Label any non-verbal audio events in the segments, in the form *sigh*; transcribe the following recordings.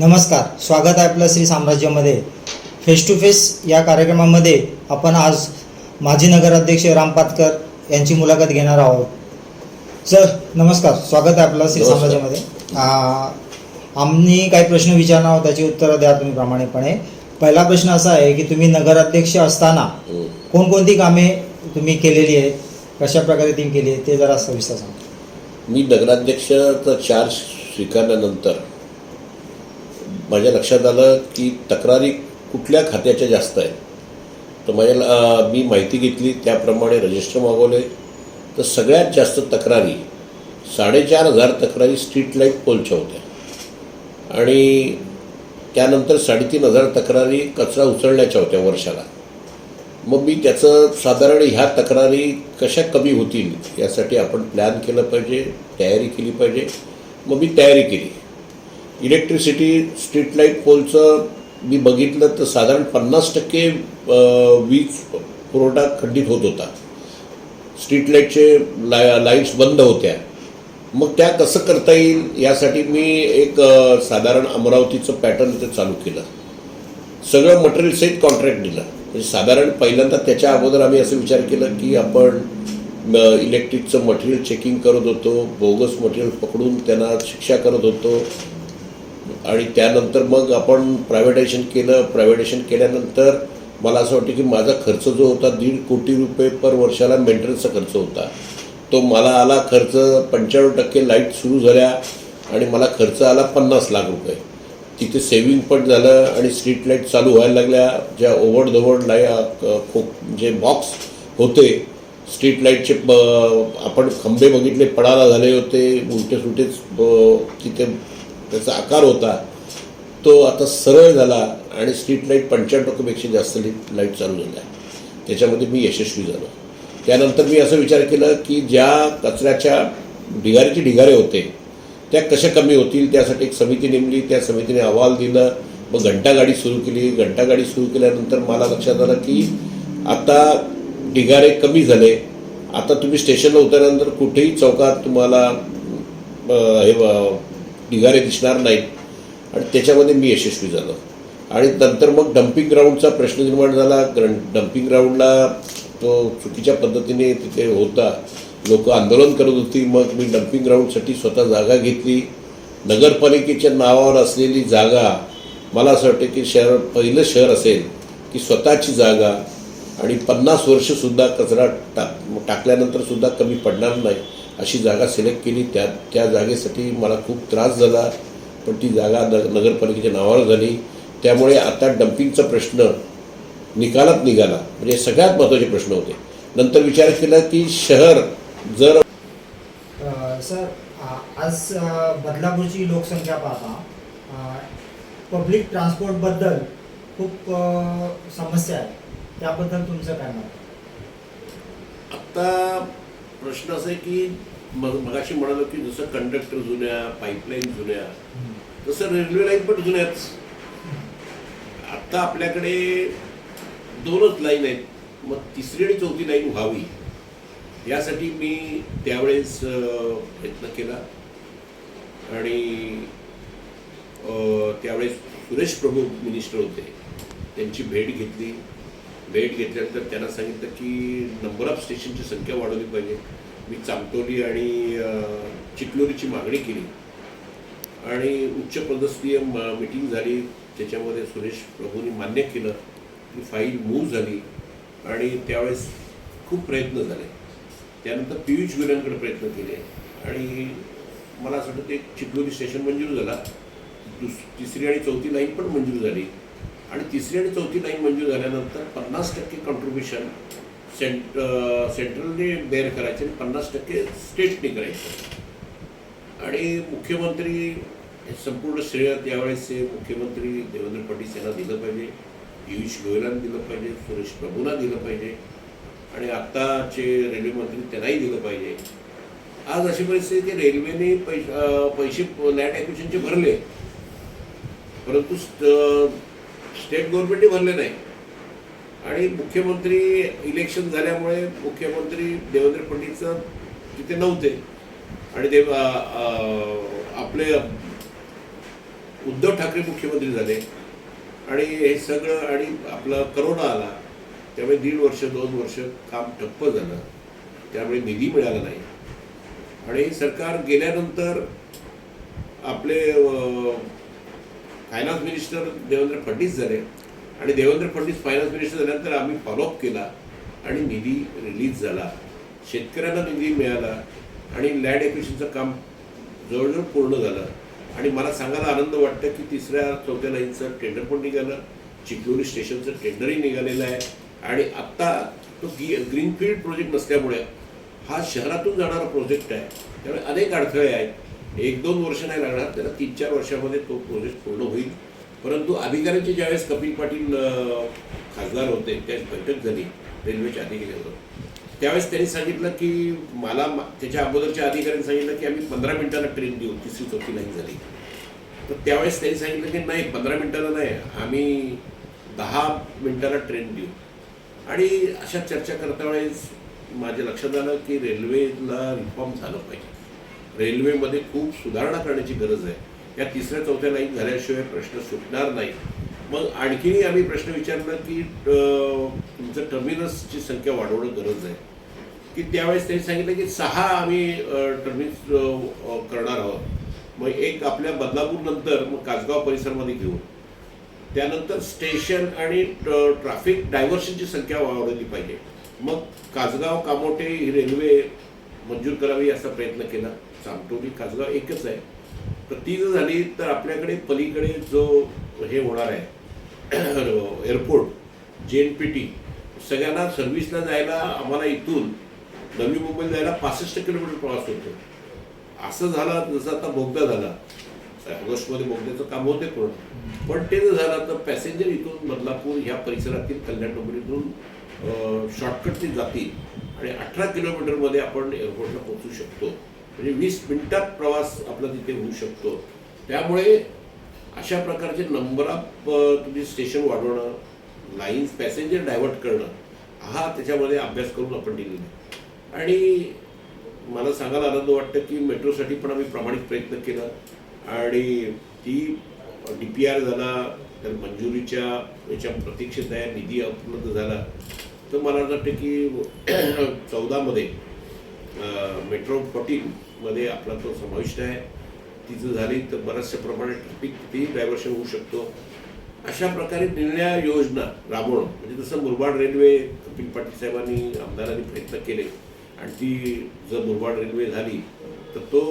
नमस्कार स्वागत आहे आपलं श्री साम्राज्यामध्ये. फेस टू फेस या कार्यक्रमामध्ये आपण आज माजी नगराध्यक्ष राम पातकर यांची मुलाखत घेणार आहोत. सर नमस्कार स्वागत आहे आपलं श्री. साम्राज्यामध्ये. आम्ही काही प्रश्न विचारणार आहोत त्याची उत्तरं द्या तुम्ही प्रामाणिकपणे. पहिला प्रश्न असा आहे की तुम्ही नगराध्यक्ष असताना हं. कोणकोणती कामे तुम्ही केलेली आहेत? कशा प्रकारे ती केली आहे ते जरा सविस्तर सांगा. मी नगराध्यक्षाचा चार्ज स्वीकारल्यानंतर माझ्या लक्षात आलं की तक्रारी कुठल्या खात्याच्या जास्त आहेत. तर माझ्या मी माहिती घेतली त्याप्रमाणे रजिस्टर मागवले. तर सगळ्यात जास्त तक्रारी साडेचार हजार तक्रारी स्ट्रीट लाइट पोलच्या होत्या. आणि त्यानंतर साडेतीन हजार तक्रारी कचरा उचलण्याच्या होत्या वर्षाला. मग मी त्याचं साधारण ह्या तक्रारी कशा कमी होतील यासाठी आपण प्लॅन केलं पाहिजे तयारी केली पाहिजे. मग मी तयारी केली. इलेक्ट्रिसिटी स्ट्रीट लाइट पोलचं मी बघितलं तर साधारण पन्नास टक्के वीज पुरवठा खंडित होत होता. स्ट्रीट लाईटचे ला लाईट्स बंद होत्या. मग त्या कसं करता येईल यासाठी मी एक साधारण अमरावतीचं पॅटर्न इथे चालू केलं. सगळं मटेरियल सहित कॉन्ट्रॅक्ट दिलं. म्हणजे साधारण पहिल्यांदा त्याच्या अगोदर आम्ही असं विचार केला की आपण इलेक्ट्रिकचं मटेरियल चेकिंग करत होतो बोगस मटेरियल पकडून त्यांना शिक्षा करत होतो. आणि त्यानंतर मग आपण प्रायव्हेटायझेशन केलं. प्रायव्हेटायझेशन केल्यानंतर मला असं वाटतं की माझा खर्च जो होता दीड कोटी रुपये पर वर्षाला मेंटेनन्सचा खर्च होता. तो मला आला खर्च पंच्याण्णव टक्के लाइट सुरू झाल्या आणि मला खर्च आला पन्नास लाख रुपये. तिथे सेव्हिंग पण झालं आणि स्ट्रीट लाइट चालू व्हायला लागल्या. ज्या ओवडधवड धवड लाई खो जे बॉक्स होते स्ट्रीट लाईटचे ब आपण खंबे बघितले पडाला झाले होते उलटे सुलटेच ब- तिथे त्याचा आकार होता तो आता सरळ झाला आणि स्ट्रीट लाइट पंच्याण्णव टक्केपेक्षा जास्त ली- लाइट चालू झाल्या त्याच्यामध्ये मी यशस्वी झालो. त्यानंतर मी असं विचार केला की ज्या कचऱ्याच्या ढिगारीचे ढिगारे होते त्या कशा कमी होतील? त्यासाठी एक समिती नेमली त्या समितीने अहवाल दिलं. मग घंटागाडी सुरू केली. घंटागाडी सुरू केल्यानंतर मला लक्षात आलं की आता ढिगारे कमी झाले. आता तुम्ही स्टेशनला उतरल्यानंतर कुठेही चौकात तुम्हाला हे ढिगारे दिसणार नाहीत. आणि त्याच्यामध्ये मी यशस्वी झालो. आणि नंतर मग डम्पिंग ग्राउंडचा प्रश्न निर्माण झाला. कारण डम्पिंग ग्राउंडला तो चुकीच्या पद्धतीने तिथे होता. लोक आंदोलन करत होती. मग मी डम्पिंग ग्राउंडसाठी स्वतः जागा घेतली. नगरपालिकेच्या नावावर असलेली जागा मला असं वाटतं की शहर पहिलं शहर असेल की स्वतःची जागा आणि पन्नास वर्षसुद्धा कचरा टाक टाकल्यानंतर सुद्धा कमी पडणार नाही. अशी जागा सिलेक्ट केली. त्या त्या जागेसाठी मला खूप त्रास झाला. पण ती जागा न नगरपालिकेच्या नावावर झाली. त्यामुळे आता डम्पिंगचा प्रश्न निकालात निघाला. म्हणजे सगळ्यात महत्त्वाचे प्रश्न होते. नंतर विचार केला की शहर जर सर आज बदलापूरची लोकसंख्या पाहता पब्लिक ट्रान्सपोर्टबद्दल खूप समस्या आहे. त्याबद्दल तुमचं काय मत आता प्रश्न असा आहे की मग मगाशी म्हणालो की जसं कंडक्टर जुन्या पाईपलाईन जुन्या तसं रेल्वे लाईन पण जुन्याच. आता आपल्याकडे दोनच लाईन आहेत. मग तिसरी आणि चौथी लाईन व्हावी. यासाठी मी त्यावेळेस प्रयत्न केला. आणि त्यावेळेस सुरेश प्रभू मिनिस्टर होते. त्यांची भेट घेतली. भेट घेतल्यानंतर त्यांना सांगितलं की नंबर ऑफ स्टेशनची संख्या वाढवली पाहिजे. मी चांगतोली आणि चिकलोरीची चिखलोलीची मागणी केली. आणि उच्च पदस्थीय मिटिंग झाली. त्याच्यामध्ये सुरेश प्रभूंनी मान्य केलं. की फाईल मूव्ह झाली. आणि त्यावेळेस खूप प्रयत्न झाले. त्यानंतर पियुष गोयलांकडे प्रयत्न केले. आणि मला असं वाटतं ते चिखलोली स्टेशन मंजूर झाला. दुस तिसरी आणि चौथी लाईन पण मंजूर झाली. आणि तिसरी आणि चौथी लाईन मंजूर झाल्यानंतर पन्नास टक्के कॉन्ट्रीब्युशन सेंट सेंट्रलने बेअर करायचे आणि पन्नास टक्के स्टेटने करायचे. आणि मुख्यमंत्री हे संपूर्ण श्रेय त्यावेळेस मुख्यमंत्री देवेंद्र फडणवीस यांना दिलं पाहिजे पियुष गोयलांना दिलं पाहिजे सुरेश प्रभूंना दिलं पाहिजे आणि आत्ताचे रेल्वे मंत्री त्यांनाही दिलं पाहिजे. आज अशी परिस्थिती की रेल्वेने पैसे पैसे लँड ॲक्विशनचे भरले परंतु स्टेट गव्हर्नमेंटही भरले नाही. आणि मुख्यमंत्री इलेक्शन झाल्यामुळे मुख्यमंत्री देवेंद्र फडणवीस तिथे नव्हते. आणि ते आपले उद्धव ठाकरे मुख्यमंत्री झाले. आणि हे सगळं आणि आपला करोना आला त्यामुळे दीड वर्ष दोन वर्ष काम ठप्प झालं. त्यामुळे निधी मिळाला नाही. आणि सरकार गेल्यानंतर आपले फायनान्स मिनिस्टर देवेंद्र फडणवीस झाले. आणि देवेंद्र फडणवीस फायनान्स मिनिस्टर झाल्यानंतर आम्ही फॉलोअप केला आणि निधी रिलीज झाला. शेतकऱ्यांना निधी मिळाला आणि लँड एक्विशनचं काम जवळजवळ पूर्ण झालं. आणि मला सांगायला आनंद वाटतं की तिसऱ्या चौथ्या लाईनचं टेंडर पण निघालं. चिखलोरी स्टेशनचं टेंडरही निघालेलं आहे. आणि आत्ता तो गी ग्रीनफील्ड प्रोजेक्ट नसल्यामुळे हा शहरातून जाणारा प्रोजेक्ट आहे. त्यामुळे अनेक अडथळे आहेत. एक दोन वर्ष नाही लागणार त्याला तीन चार वर्षामध्ये तो प्रोजेक्ट पूर्ण होईल. परंतु अधिकाऱ्यांचे ज्यावेळेस कपिल पाटील खासदार होते त्यावेळेस बैठक झाली रेल्वेच्या अधिकाऱ्यांवर. त्यावेळेस त्यांनी सांगितलं की मला मा- त्याच्या अगोदरच्या अधिकाऱ्यांनी सांगितलं की आम्ही पंधरा मिनिटाला ट्रेन देऊ तिसरी चौथी लाईन झाली. तर त्यावेळेस त्यांनी सांगितलं की नाही पंधरा मिनिटाला नाही आम्ही दहा मिनिटाला ट्रेन देऊ. आणि अशा चर्चा करता वेळेस माझ्या लक्षात आलं की रेल्वेला रिफॉर्म झालं पाहिजे. रेल्वेमध्ये खूप सुधारणा करण्याची गरज आहे. या तिसऱ्या चौथ्या लाईन झाल्याशिवाय प्रश्न सुटणार नाही. मग आणखीनही आम्ही प्रश्न विचारला की तुमचं टर्मिनसची संख्या वाढवणं गरज आहे. की त्यावेळेस त्यांनी सांगितलं की सहा आम्ही टर्मिनस करणार आहोत. मग एक आपल्या बदलापूरनंतर मग कासगाव परिसरामध्ये घेऊ त्यानंतर स्टेशन आणि ट्रॅफिक डायव्हर्शनची संख्या वाढवली पाहिजे. मग कासगाव कामोटे ही रेल्वे मंजूर करावी असा प्रयत्न केला. चामटोली खासगाव एकच आहे. तर ती जर झाली तर आपल्याकडे पलीकडे जो हे होणार आहे एअरपोर्ट जे एन पी टी सगळ्यांना सर्व्हिसला जायला आम्हाला इथून नवी मुंबईला जायला पासष्ट किलोमीटर प्रवास होतो. असं झालं जसं आता बोगदा झाला. ऑगस्टमध्ये बोगद्याचं काम होते पूर्ण. पण ते जर झालं तर पॅसेंजर इथून बदलापूर ह्या परिसरातील कल्याण डोंबिवलीतून शॉर्टकटने जातील. आणि अठरा किलोमीटरमध्ये आपण एअरपोर्टला पोहोचू शकतो. म्हणजे वीस मिनिटात प्रवास आपला तिथे होऊ शकतो. त्यामुळे अशा प्रकारचे नंबर ऑफ तुम्ही स्टेशन वाढवणं लाईन्स पॅसेंजर डायव्हर्ट करणं हा त्याच्यामध्ये अभ्यास करून आपण दिलेला आहे आणि मला सांगायला आनंद वाटतं की मेट्रोसाठी पण आम्ही प्रामाणिक प्रयत्न केला. आणि ती डी पी आर झाला तर मंजुरीच्या याच्या प्रतीक्षेत आहे निधी उपलब्ध झाला. तर मला वाटतं की चौदामध्ये मेट्रो फोर्टीनमध्ये आपला तो समाविष्ट आहे. तिचं झाली तर बऱ्याचशा प्रमाणे ट्रॅफिक ती डायव्हर्शन होऊ शकतो. अशा प्रकारे निर्णय योजना राबवणं म्हणजे जसं मुरबाड रेल्वे कपिल पाटील साहेबांनी आमदारांनी प्रयत्न केले आणि ती जर मुरबाड रेल्वे झाली तर तो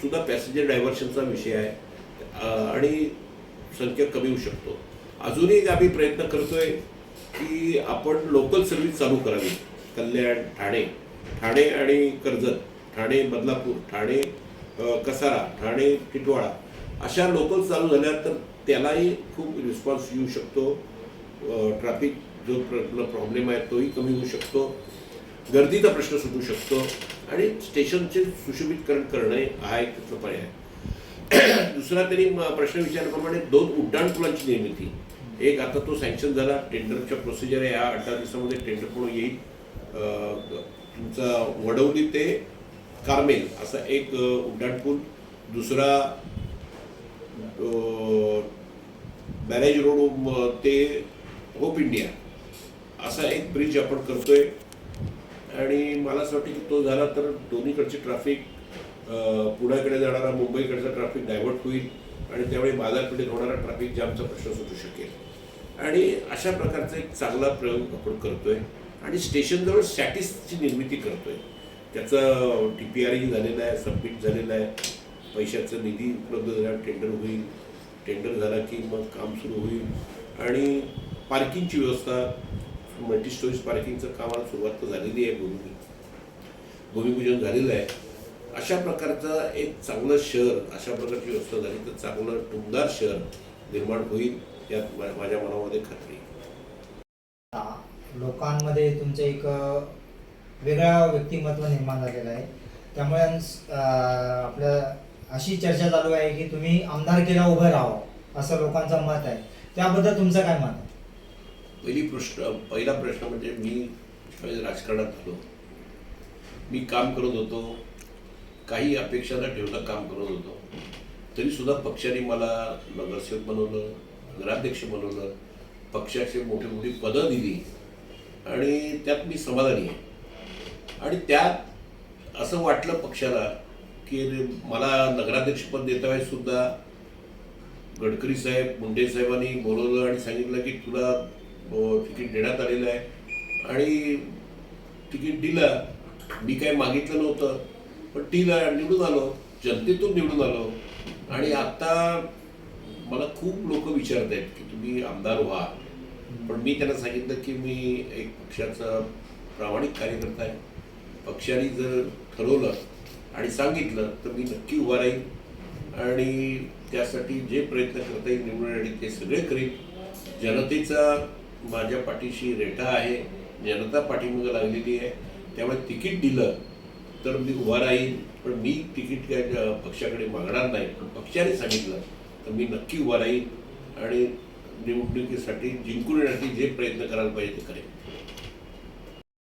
सुद्धा पॅसेंजर डायव्हर्शनचा विषय आहे. आणि संख्या कमी होऊ शकतो. अजूनही आम्ही प्रयत्न करतोय की आपण लोकल सर्व्हिस चालू करावी. कल्याण ठाणे. ठाणे आणि कर्जत. ठाणे बदलापूर. ठाणे कसारा. ठाणे टिटवाळा अशा लोकल चालू झाल्या तर त्यालाही खूप रिस्पॉन्स येऊ शकतो. ट्रॅफिक जो प्रॉब्लेम आहे तोही कमी होऊ शकतो. गर्दीचा प्रश्न सुटू शकतो. आणि स्टेशनचे सुशोभितकरण करणे हा एक पर्याय *clears throat* दुसरा त्यांनी प्रश्न विचारल्याप्रमाणे दोन उड्डाणपुलांची निर्मिती. एक आता तो सँक्शन झाला टेंडरच्या प्रोसिजर आहे या अठरा दिवसामध्ये टेंडर पूर्ण येईल. तुमचा वडवली ते कार्मेल असा एक उड्डाणपूल. दुसरा बॅरेज रोड ते होप इंडिया असा एक ब्रिज आपण करतोय. आणि मला असं वाटतं की तो झाला तर दोन्हीकडची ट्रॅफिक पुण्याकडे जाणारा मुंबईकडचा ट्रॅफिक डायव्हर्ट होईल. आणि त्यावेळी बाजारपेठेत होणारा ट्रॅफिक जामचा प्रश्न सुटू शकेल. आणि अशा प्रकारचा एक चांगला प्रयोग आपण करतोय आणि स्टेशनजवळ सॅटिसची निर्मिती करतोय. त्याचं टी पी आरही झालेलं आहे सबमिट झालेलं आहे. पैशाचं निधी उपलब्ध झाल्यावर टेंडर होईल. टेंडर झाला की मग काम सुरू होईल. आणि पार्किंगची व्यवस्था मल्टी स्टोरेज पार्किंगचं कामाला सुरुवात तर झालेली आहे भूमी भूमिपूजन झालेलं आहे. अशा प्रकारचं एक चांगलं शहर अशा प्रकारची व्यवस्था झाली तर चांगलं टुमदार शहर निर्माण होईल यात माझ्या मनामध्ये खात्री लोकांमध्ये तुमचं एक वेगळा व्यक्तिमत्व निर्माण झालेलं आहे. त्यामुळे अ, आपलं अशी चर्चा चालू आहे की तुम्ही आमदारकीला उभं राहावं असं लोकांचं मत आहे. त्याबद्दल तुमचं काय मत आहे? पहिली प्रश्न पहिला प्रश्न म्हणजे मी राजकारणात आलो मी काम करत होतो काही अपेक्षा न ठेवता काम करत होतो. तरीसुद्धा पक्षाने मला नगरसेवक बनवलं नगराध्यक्ष बनवलं पक्षाचे मोठी मोठी पदं दिली आणि त्यात मी समाधानी आहे. आणि त्यात असं वाटलं पक्षाला की मला नगराध्यक्षपद देता वेळेस सुद्धा गडकरी साहेब मुंडे साहेबांनी बोलवलं आणि सांगितलं की तुला तिकीट देण्यात आलेलं आहे. आणि तिकीट दिलं. मी काही मागितलं नव्हतं. पण दिलं निवडून आलो जनतेतून निवडून आलो. आणि आता मला खूप लोक विचारत आहेत की तुम्ही आमदार व्हा. पण मी त्यांना सांगितलं की मी एक पक्षाचा प्रामाणिक कार्यकर्ता आहे. पक्षाने जर ठरवलं आणि सांगितलं तर मी नक्की उभा राहील आणि त्यासाठी जे प्रयत्न करता येईल निवडून आणि ते सगळे करीन. जनतेचा माझ्या पाठीशी रेटा आहे. जनता पाठीमागं लागलेली आहे. त्यामुळे तिकीट दिलं तर मी उभा राहीन पण मी तिकीट काय पक्षाकडे मागणार नाही. पण पक्षाने सांगितलं तर मी नक्की उभा राहीन आणि निवडणुकीसाठी जिंकून येण्यासाठी जे प्रयत्न करायला पाहिजे ते करेन.